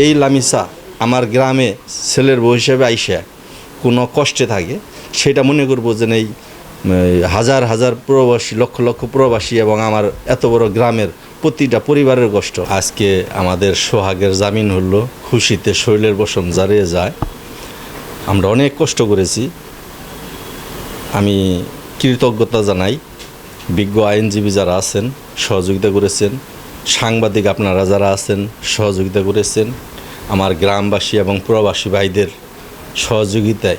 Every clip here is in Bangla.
এই লামিসা আমার গ্রামে ছেলের বউ হিসেবে আইসা কোনো কষ্টে থাকে, সেটা মনে করব যে এই হাজার হাজার প্রবাসী, লক্ষ লক্ষ প্রবাসী এবং আমার এত বড় গ্রামের প্রতিটা পরিবারের কষ্ট। আজকে আমাদের সোহাগের জামিন হলো, খুশিতে শৈলের বসন জারিয়ে যায়। আমরা অনেক কষ্ট করেছি। আমি কৃতজ্ঞতা জানাই। বিজ্ঞ আইনজীবী যারা আছেন, সহযোগিতা করেছেন। সাংবাদিক আপনারা যারা আছেন, সহযোগিতা করেছেন, আমার গ্রামবাসী এবং প্রবাসী ভাইদের সহযোগিতায়।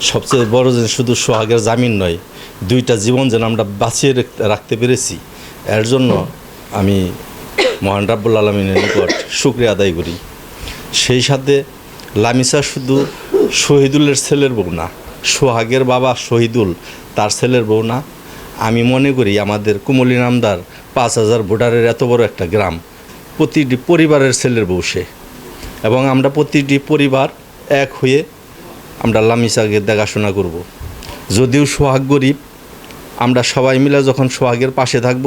সবচেয়ে বড় যে শুধু সোহাগের জামিন নয়, দুইটা জীবন যেন আমরা বাঁচিয়ে রাখতে- পেরেছি, এর জন্য আমি মহান রাব্বুল আলমিনের নিকট শুক্রিয়া আদায় করি। সেই সাথে লামিসা শুধু শহীদুলের ছেলের বউ না, সোহাগের বাবা শহীদুল তার ছেলের বউ না। আমি মনে করি আমাদের কুমলি নামদার পাঁচ হাজার ভোটারের এত বড় একটা গ্রাম, প্রতিটি পরিবারের ছেলের বউ সে এবং আমরা প্রতিটি পরিবার এক হয়ে আমরা লামিসাকে দেখাশোনা করব। যদিও সোহাগ গরিব, আমরা সবাই মিলে যখন সোহাগের পাশে থাকব,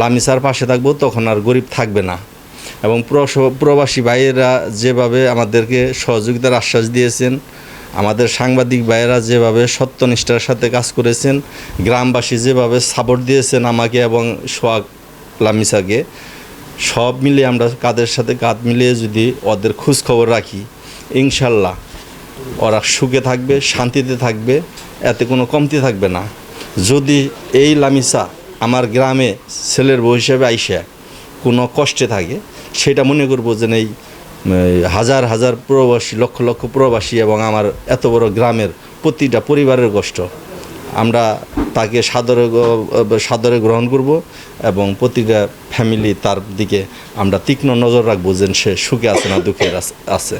লামিসার পাশে থাকব, তখন আর গরিব থাকবে না এবং প্রবাসী ভাইয়েরা যেভাবে আমাদেরকে সহযোগিতার আশ্বাস দিয়েছেন আমাদের সাংবাদিক ভাইয়েরা যেভাবে সত্যনিষ্ঠার সাথে কাজ করেছেন, গ্রামবাসী যেভাবে সাপোর্ট দিয়েছেন আমাকে এবং সোহাগ লামিসাকে, সব মিলে আমরা কাদের সাথে কাঁধ মিলিয়ে যদি ওদের খোঁজ খবর রাখি, ইনশাল্লাহ ওরা সুখে থাকবে, শান্তিতে থাকবে, এতে কোনো কমতি থাকবে না। যদি এই লামিসা আমার গ্রামে ছেলের বউ হিসেবে আইসা কোনো কষ্টে থাকে, সেটা মনে করব যে এই হাজার হাজার প্রবাসী, লক্ষ লক্ষ প্রবাসী এবং আমার এত বড় গ্রামের প্রতিটা পরিবারের কষ্ট। আমরা তাকে সাদরে সাদরে গ্রহণ করব এবং প্রতিটা ফ্যামিলি তার দিকে আমরা তীক্ষ্ণ নজর রাখব যে সে সুখে আছে না দুঃখে আছে।